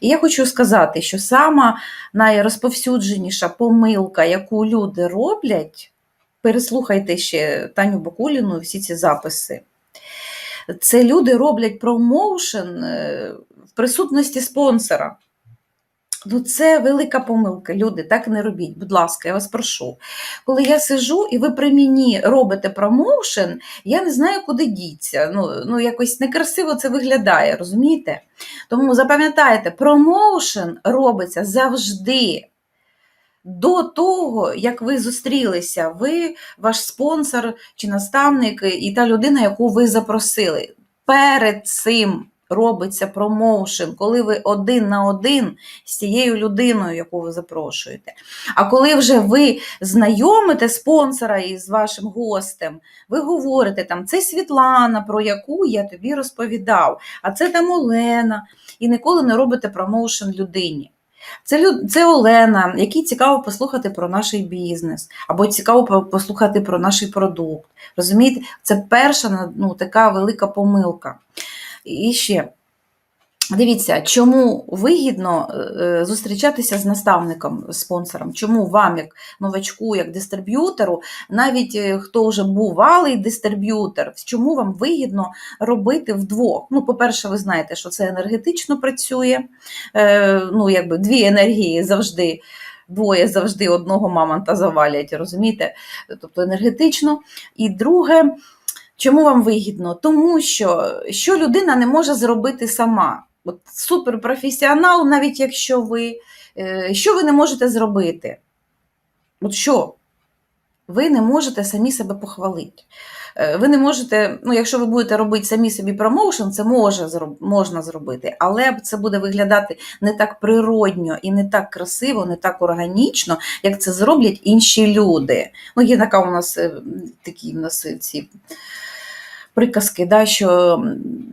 І я хочу сказати, що сама найрозповсюдженіша помилка, яку люди роблять, переслухайте ще Таню Бакуліну, всі ці записи. Це люди роблять промоушен е, в присутності спонсора. Ну, це велика помилка, люди, так не робіть, будь ласка, я вас прошу. Коли я сижу і ви при мені робите промоушен, я не знаю, куди діться. Ну, ну якось некрасиво це виглядає, розумієте? Тому запам'ятайте, промоушен робиться завжди. До того, як ви зустрілися, ви, ваш спонсор чи наставник і та людина, яку ви запросили. Перед цим робиться промоушен, коли ви один на один з тією людиною, яку ви запрошуєте. А коли вже ви знайомите спонсора із вашим гостем, ви говорите там, це Світлана, про яку я тобі розповідав, а це там Олена, і ніколи не робите промоушен людині. Це люд... це Олена, якій цікаво послухати про наш бізнес, або цікаво послухати про наш продукт. Розумієте, це перша ну, така велика помилка. І ще. Дивіться, чому вигідно е, зустрічатися з наставником, спонсором, чому вам, як новачку, як дистриб'ютору, навіть е, хто вже бувалий дистриб'ютор, чому вам вигідно робити вдвох? Ну, по-перше, ви знаєте, що це енергетично працює, е, ну, якби дві енергії завжди. Двоє завжди одного мамонта завалять, розумієте? Тобто енергетично. І друге, чому вам вигідно? Тому що що людина не може зробити сама. От суперпрофесіонал, навіть якщо ви, що ви не можете зробити? От що? Ви не можете самі себе похвалити. Ви не можете, ну, якщо ви будете робити самі собі промоушен, це може, можна зробити, але це буде виглядати не так природньо і не так красиво, не так органічно, як це зроблять інші люди. Ну, Є така у нас такі у нас ці приказки, да, що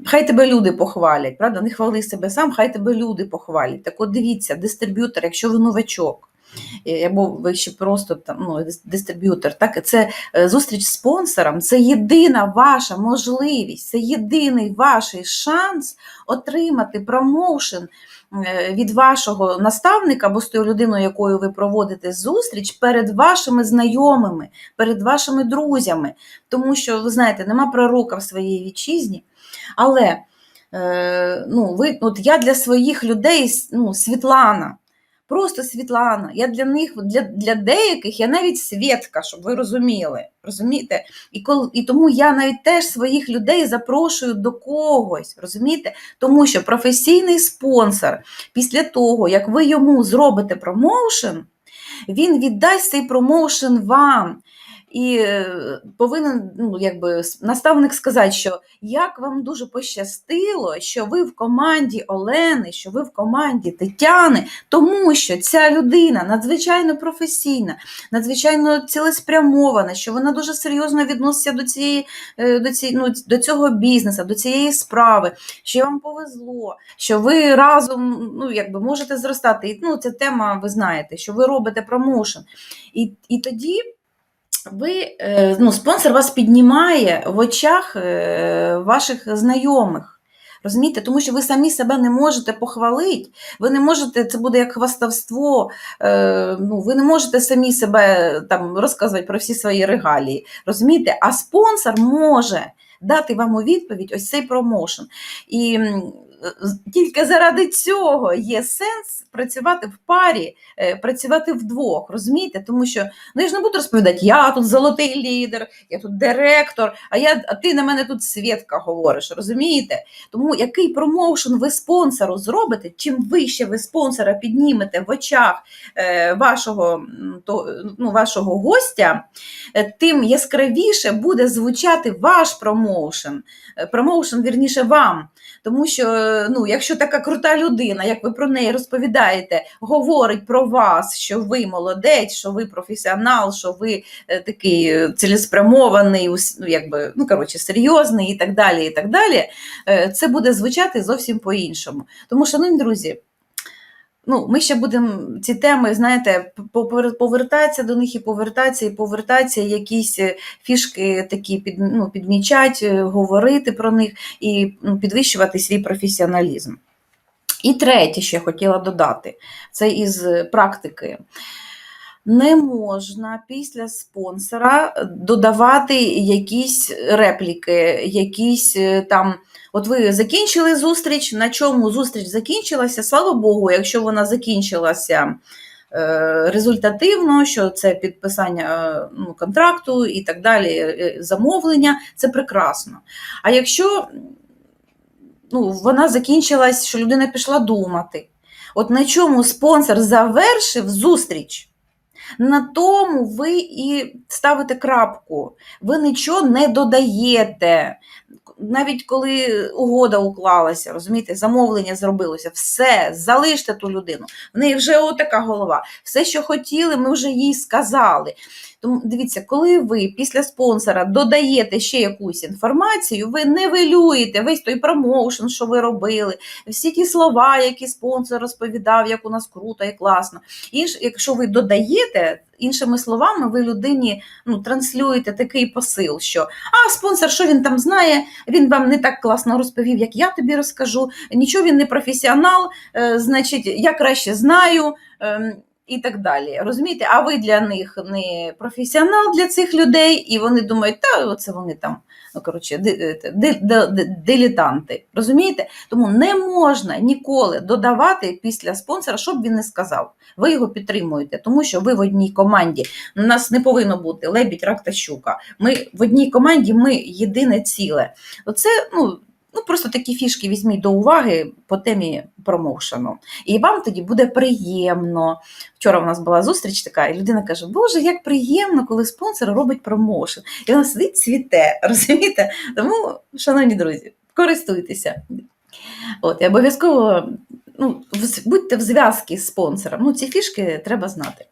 хай тебе люди похвалять, правда? Не хвали себе сам, хай тебе люди похвалять. Так от дивіться, дистриб'ютор, якщо ви новачок, або ви ще просто там, ну, дистриб'ютор, так, це зустріч з спонсором, це єдина ваша можливість, це єдиний ваш шанс отримати промоушен від вашого наставника або з тою людиною, якою ви проводите зустріч, перед вашими знайомими, перед вашими друзями. Тому що, ви знаєте, нема пророка в своїй вітчизні. Але ну, ви, от я для своїх людей ну, Світлана. Просто Світлана. Я для них, для для деяких я навіть свідка, щоб ви розуміли. розумієте? І коли, і тому я навіть теж своїх людей запрошую до когось. розумієте? Тому що професійний спонсор, після того, як ви йому зробите промоушен, він віддасть цей промоушен вам. І повинен ну, якби, наставник сказати, що як вам дуже пощастило, що ви в команді Олени, що ви в команді Тетяни, тому що ця людина надзвичайно професійна, надзвичайно цілеспрямована, що вона дуже серйозно відноситься до цієї, до, цієї, ну, до цього бізнесу, до цієї справи, що вам повезло, що ви разом ну, якби, можете зростати. І ну, ця тема, ви знаєте, що ви робите промоушен. І, І тоді ви, ну, спонсор вас піднімає в очах ваших знайомих. Розумієте? Тому що ви самі себе не можете похвалити, ви не можете, це буде як хвастовство, ну, ви не можете самі себе там розказувати про всі свої регалії. розумієте? А спонсор може дати вам у відповідь ось цей промоушен. І тільки заради цього є сенс працювати в парі, працювати вдвох, розумієте? Тому що ну, я ж не буду розповідати, я тут золотий лідер, я тут директор, а я, а ти на мене тут свідка говориш, розумієте? Тому який промоушен ви спонсору зробите, чим вище ви спонсора піднімете в очах вашого, то, ну, вашого гостя, тим яскравіше буде звучати ваш промоушен, промоушен, вірніше, вам. Тому що, ну, якщо така крута людина, як ви про неї розповідаєте, говорить про вас, що ви молодець, що ви професіонал, що ви такий цілеспрямований, ну, якби, ну, коротше, серйозний і так далі, і так далі, це буде звучати зовсім по-іншому. Тому, шановні друзі, Ну, Ми ще будемо ці теми, знаєте, повертатися до них і повертатися, і повертатися, якісь фішки такі під, ну, підмічати, говорити про них і ну, підвищувати свій професіоналізм. І третє, що я хотіла додати, це із практики. Не можна після спонсора додавати якісь репліки, якісь е, там. От ви закінчили зустріч, на чому зустріч закінчилася? Слава Богу, якщо вона закінчилася е, результативно, що це підписання е, ну, контракту і так далі, замовлення, це прекрасно. А якщо ну, вона закінчилась, що людина пішла думати, от на чому спонсор завершив зустріч, на тому ви і ставите крапку. Ви нічого не додаєте. Навіть коли угода уклалася, розумієте, замовлення зробилося, все, залиште ту людину. В неї вже отака голова. Все, що хотіли, ми вже їй сказали. Тому дивіться, коли ви після спонсора додаєте ще якусь інформацію, ви нивелюєте весь той промоушен, що ви робили, всі ті слова, які спонсор розповідав, як у нас круто і класно. Інш, якщо ви додаєте, іншими словами, ви людині ну, транслюєте такий посил, що а спонсор, що він там знає, він вам не так класно розповів, як я тобі розкажу. Нічого він не професіонал, е, значить, я краще знаю. Е, і так далі. Розумієте, а ви для них не професіонал для цих людей, і вони думають, та оце вони там, ну коротше, ди- ди- ди- ди- дилетанти. Розумієте? Тому не можна ніколи додавати після спонсора, щоб він не сказав. Ви його підтримуєте, тому що ви в одній команді. У нас не повинно бути лебідь, рак та щука. Ми в одній команді, ми єдине ціле. Оце, ну. Ну, просто такі фішки візьміть до уваги по темі промоушену. І вам тоді буде приємно. Вчора у нас була зустріч така, і людина каже: Боже, як приємно, коли спонсор робить промоушен. І вона сидить цвіте, розумієте? Тому, шановні друзі, користуйтеся. От, і обов'язково ну, будьте в зв'язку з спонсором. Ну, ці фішки треба знати.